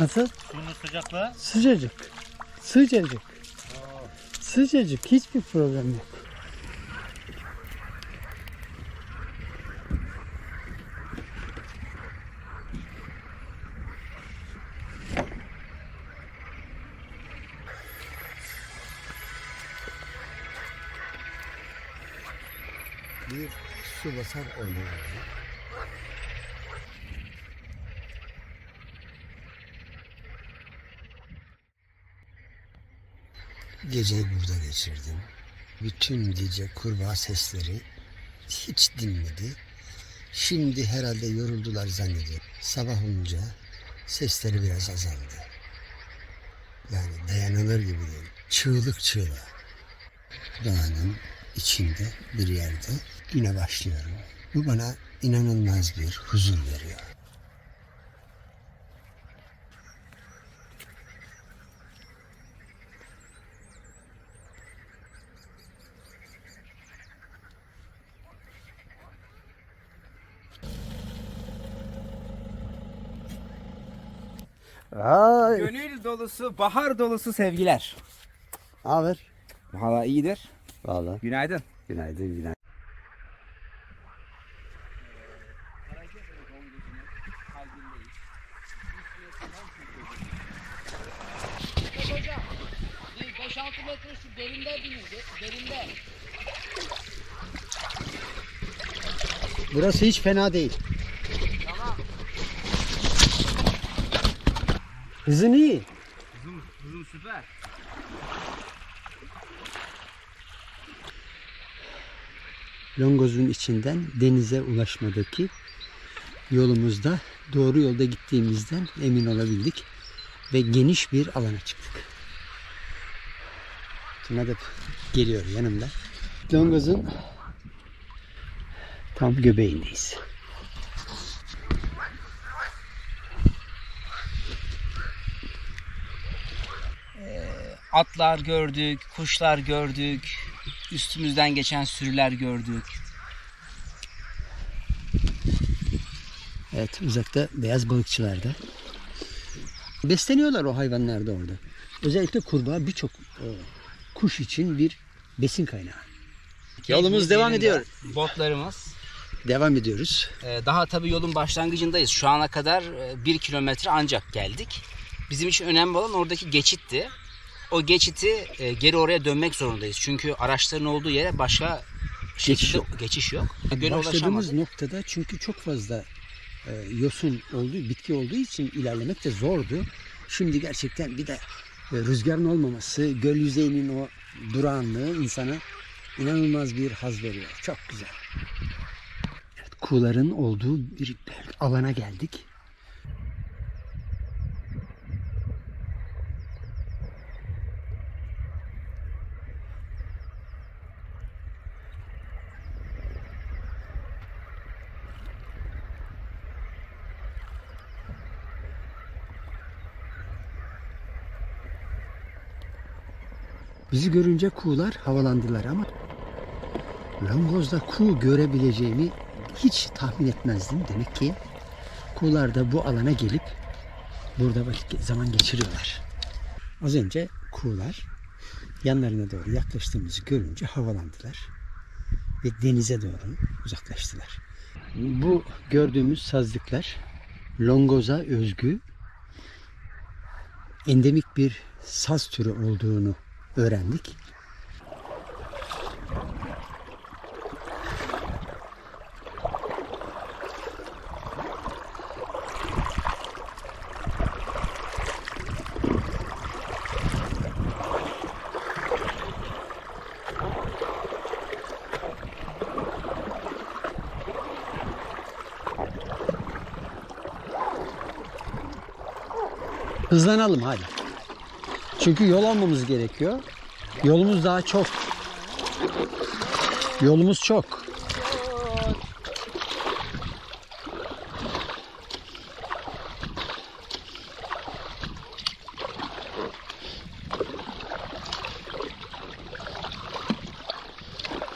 Nasıl? Suyun sıcaklığı. Sıcacık. Sıcacık. Sıcacık. Hiçbir problem yok. Bir su basar oynuyor. Geceyi burada geçirdim. Bütün gece kurbağa sesleri hiç dinmedi. Şimdi herhalde yoruldular zannediyorum. Sabah olunca sesleri biraz azaldı. Yani dayanılır gibi değil. Çığlık çığlığa. Doğanın içinde bir yerde güne başlıyorum. Bu bana inanılmaz bir huzur veriyor. Ay. Gönül dolusu, bahar dolusu sevgiler. Haber? Valla iyidir. Valla. Günaydın. Günaydın günaydın. Hocam, bir 5-6 metre şu derinde binildi. Derinde. Burası hiç fena değil. Hızın iyi. Hızım, hızım süper. Longoz'un içinden denize ulaşmadaki yolumuzda doğru yolda gittiğimizden emin olabildik ve geniş bir alana çıktık. Tuna da geliyor yanımda. Longoz'un tam göbeğindeyiz. Atlar gördük, kuşlar gördük, üstümüzden geçen sürüler gördük. Evet uzakta beyaz balıkçılar da. Besleniyorlar o hayvanlar da orada. Özellikle kurbağa birçok e, kuş için bir besin kaynağı. Yolumuz devam ediyor. Botlarımız. Devam ediyoruz. Ee, Daha tabii yolun başlangıcındayız. Şu ana kadar e, bir kilometre ancak geldik. Bizim için önemli olan oradaki geçitti. O geçiti e, geri oraya dönmek zorundayız. Çünkü araçların olduğu yere başka şekilde yok. geçiş yok. Göle Başladığımız noktada çünkü çok fazla e, yosun olduğu, bitki olduğu için ilerlemek de zordu. Şimdi gerçekten bir de e, rüzgarın olmaması, göl yüzeyinin o durağanlığı insana inanılmaz bir haz veriyor. Çok güzel. Evet, kuğuların olduğu bir alana geldik. Bizi görünce kuğular havalandılar ama Langoz'da kuğu görebileceğimi hiç tahmin etmezdim. Demek ki kuğular da bu alana gelip burada vakit zaman geçiriyorlar. Az önce kuğular yanlarına doğru yaklaştığımızı görünce havalandılar ve denize doğru uzaklaştılar. Bu gördüğümüz sazlıklar Longoz'a özgü endemik bir saz türü olduğunu öğrendik. Hızlanalım hadi. Çünkü yol almamız gerekiyor. Yolumuz daha çok. Yolumuz çok.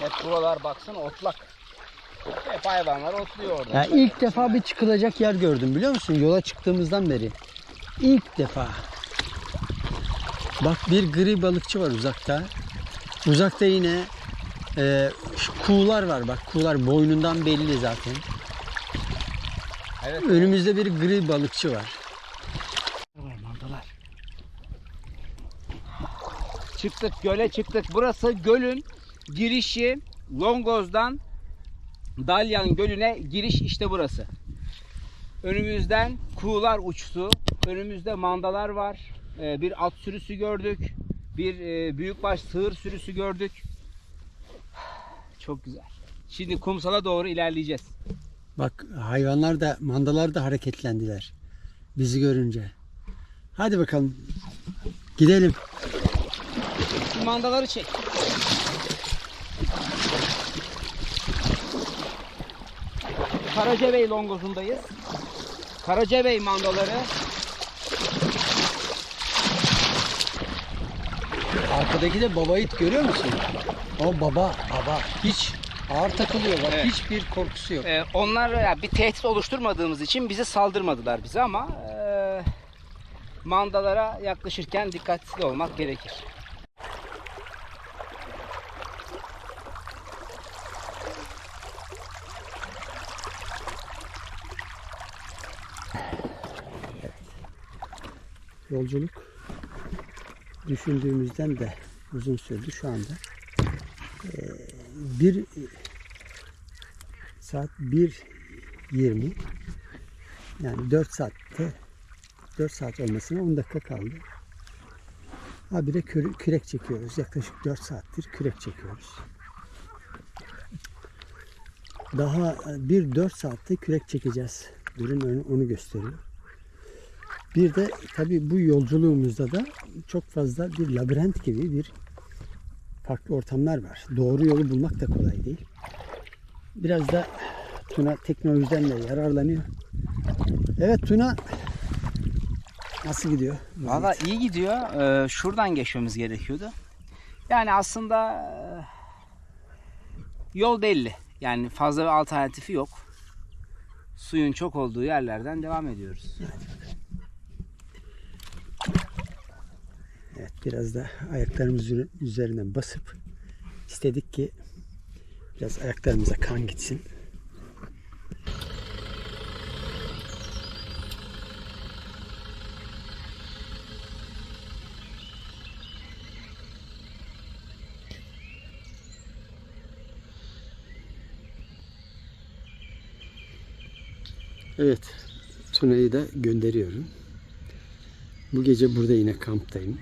Hep buralar baksana otlak. Hep hayvanlar otluyor orada. Ya ilk defa bir çıkılacak yer gördüm biliyor musun? Yola çıktığımızdan beri. İlk defa. Bak bir gri balıkçı var uzakta. Uzakta yine e, şu kuğular var bak kuğular boynundan belli zaten. Evet. Önümüzde bir gri balıkçı var. Var mandalar. Çıktık göle çıktık. Burası gölün girişi Longoz'dan Dalyan Gölü'ne giriş işte burası. Önümüzden kuğular uçtu. Önümüzde mandalar var. Ee, bir at sürüsü gördük. Bir e, büyükbaş sığır sürüsü gördük. Çok güzel. Şimdi kumsala doğru ilerleyeceğiz. Bak hayvanlar da mandalar da hareketlendiler. Bizi görünce. Hadi bakalım. Gidelim. Şu mandaları çek. Karacabey longozundayız. Karacabey mandaları. Arkadaki de baba it görüyor musun? O baba, baba. Hiç ağır takılıyor bak. Evet. Hiçbir korkusu yok. Ee, onlar ya bir tehdit oluşturmadığımız için bize saldırmadılar bize ama e, mandalara yaklaşırken dikkatli olmak gerekir. Yolculuk düşündüğümüzden de uzun sürdü şu anda. Ee, bir saat 1.20 yani 4 saatte 4 saat olmasına 10 dakika kaldı. Ha bir de kürek, çekiyoruz. Yaklaşık 4 saattir kürek çekiyoruz. Daha bir 4 saatte kürek çekeceğiz. Durum onu, onu gösteriyor. Bir de tabii bu yolculuğumuzda da çok fazla bir labirent gibi bir farklı ortamlar var. Doğru yolu bulmak da kolay değil. Biraz da Tuna teknolojiden de yararlanıyor. Evet Tuna nasıl gidiyor? Valla iyi gidiyor. Ee, şuradan geçmemiz gerekiyordu. Yani aslında e, yol belli. Yani fazla bir alternatifi yok. Suyun çok olduğu yerlerden devam ediyoruz. Evet biraz da ayaklarımız üzeri- üzerine basıp istedik ki biraz ayaklarımıza kan gitsin. Evet, Tuna'yı da gönderiyorum. Bu gece burada yine kamptayım.